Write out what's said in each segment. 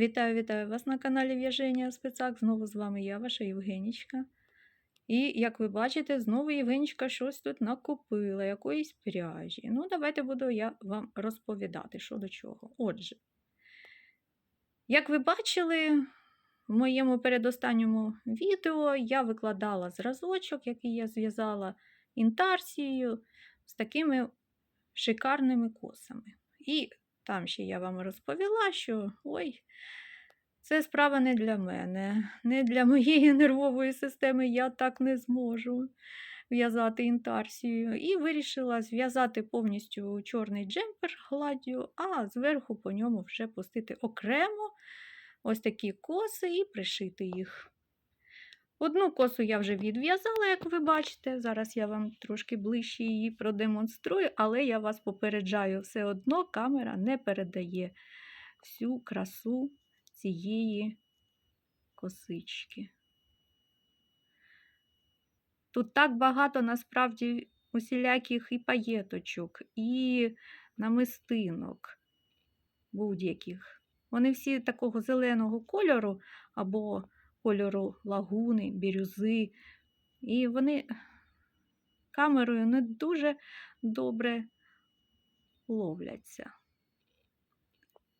Вітаю, вітаю вас на каналі В'яження Спецак. Знову з вами я, ваша Євгенічка. І, як ви бачите, знову Євгенічка щось тут накупила, якоїсь пряжі. Ну, давайте буду я вам розповідати, що до чого. Отже, як ви бачили, в моєму передостанньому відео я викладала зразочок, який я зв'язала інтарсією з такими шикарними косами. І там ще я вам розповіла, що ой, це справа не для мене, не для моєї нервової системи я так не зможу в'язати інтарсію. І вирішила зв'язати повністю чорний джемпер гладдю, а зверху по ньому вже пустити окремо ось такі коси і пришити їх. Одну косу я вже відв'язала, як ви бачите. Зараз я вам трошки ближче її продемонструю, але я вас попереджаю, все одно камера не передає всю красу цієї косички. Тут так багато насправді усіляких і паєточок, і намистинок будь-яких. Вони всі такого зеленого кольору або кольору лагуни, бірюзи. І вони камерою не дуже добре ловляться.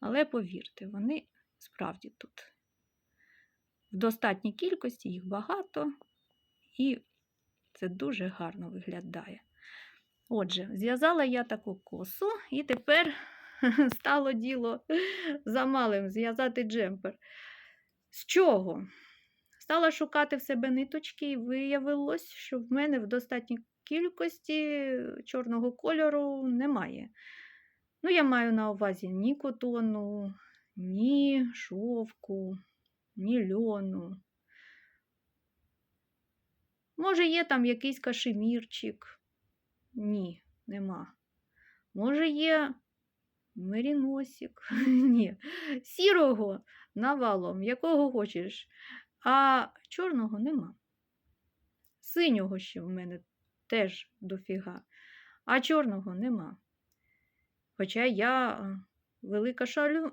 Але повірте, вони справді тут. В достатній кількості їх багато, і це дуже гарно виглядає. Отже, зв'язала я таку косу, і тепер стало діло за малим зв'язати джемпер. З чого? Стала шукати в себе ниточки, і виявилось, що в мене в достатній кількості чорного кольору немає. Ну, я маю на увазі ні котону, ні шовку, ні льону. Може, є там якийсь кашемірчик? Ні, нема. Може, є меріносик? Ні. Сірого навалом, якого хочеш, а чорного нема. Синього ще в мене теж дофіга, а чорного нема. Хоча я е, велика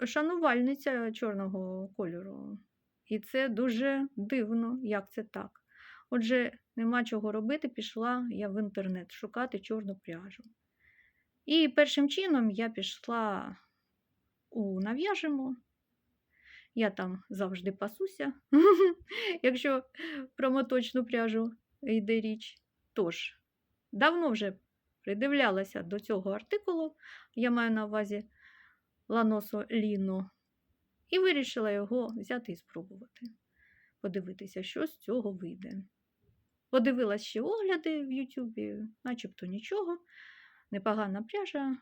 шанувальниця чорного кольору. І це дуже дивно, як це так. Отже, нема чого робити, пішла я в інтернет шукати чорну пряжу. І першим чином я пішла у нав'яжемо. Я там завжди пасуся, якщо про моточну пряжу йде річ. Тож, давно вже придивлялася до цього артикулу, я маю на увазі ланосо Ліно, і вирішила його взяти і спробувати. Подивитися, що з цього вийде. Подивилась ще огляди в Ютубі, начебто нічого, непогана пряжа,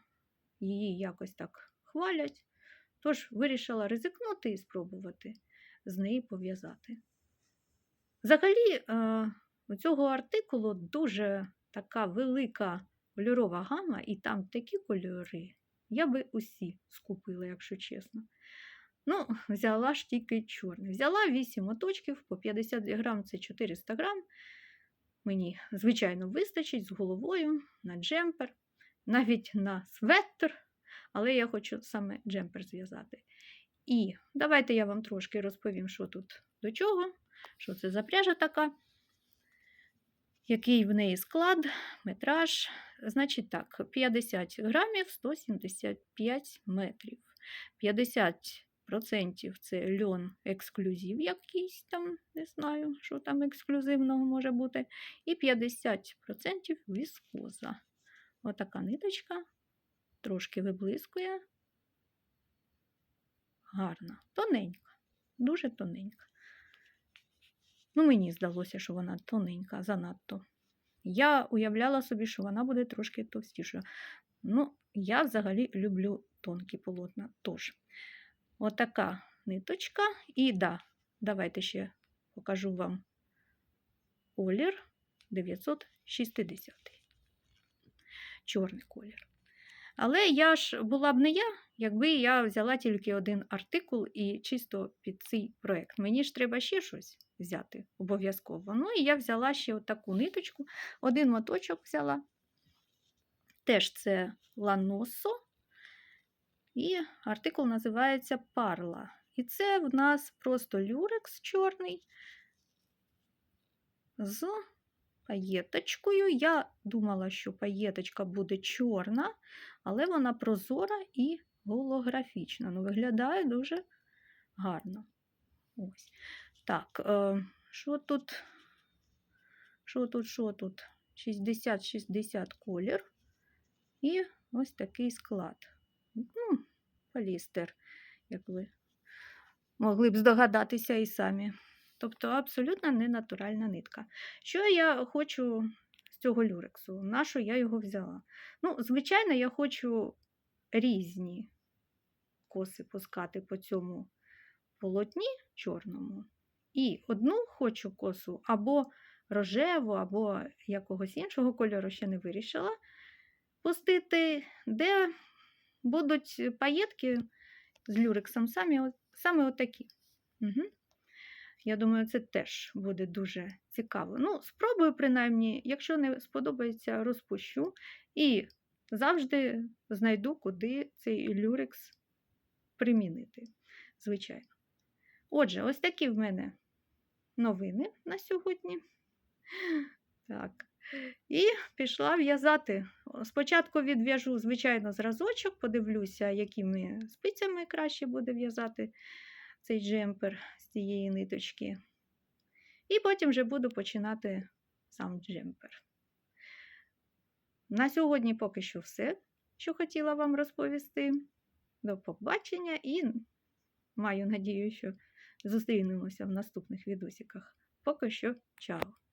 її якось так хвалять. Тож вирішила ризикнути і спробувати з неї пов'язати. Взагалі, е, у цього артикулу дуже така велика кольорова гама, і там такі кольори. Я би усі скупила, якщо чесно. Ну, взяла ж тільки чорний. Взяла 8 моточків по 50 грам це 400 грам. Мені, звичайно, вистачить з головою на джемпер, навіть на светр, але я хочу саме джемпер зв'язати. І давайте я вам трошки розповім, що тут до чого, що це за пряжа така, який в неї склад, метраж. Значить так, 50 грамів 175 метрів. 50% це льон ексклюзив якийсь там, не знаю, що там ексклюзивного може бути. І 50% віскоза. Отака ниточка, трошки виблискує. Гарна, тоненька, дуже тоненька. Ну, мені здалося, що вона тоненька, занадто. Я уявляла собі, що вона буде трошки товстішою. Ну, я взагалі люблю тонкі полотна. Тож, отака ниточка. І да, давайте ще покажу вам колір 960. Чорний колір. Але я ж була б не я, якби я взяла тільки один артикул і чисто під цей проєкт. Мені ж треба ще щось взяти обов'язково. Ну і я взяла ще таку ниточку, один моточок взяла. Теж це ланосо. І артикул називається Парла. І це в нас просто люрекс чорний з паєточкою. Я думала, що паєточка буде чорна, але вона прозора і голографічна. Ну, виглядає дуже гарно. Ось. Так, е, що тут? Що тут, що тут? 60-60 колір. І ось такий склад. Ну, полістер, як ви могли б здогадатися і самі. Тобто абсолютно не натуральна нитка. Що я хочу цього люрексу? На що я його взяла? Ну, звичайно, я хочу різні коси пускати по цьому полотні чорному. І одну хочу косу або рожеву, або якогось іншого кольору ще не вирішила пустити, де будуть паєтки з люрексом самі, саме отакі. Угу. Я думаю, це теж буде дуже цікаво. Ну, спробую, принаймні, якщо не сподобається, розпущу. І завжди знайду, куди цей люрекс примінити. Звичайно. Отже, ось такі в мене новини на сьогодні. Так. І пішла в'язати. Спочатку відв'яжу, звичайно, зразочок, подивлюся, якими спицями краще буде в'язати цей джемпер з цієї ниточки. І потім вже буду починати сам джемпер. На сьогодні поки що все, що хотіла вам розповісти. До побачення і маю надію, що зустрінемося в наступних відосиках. Поки що, чао!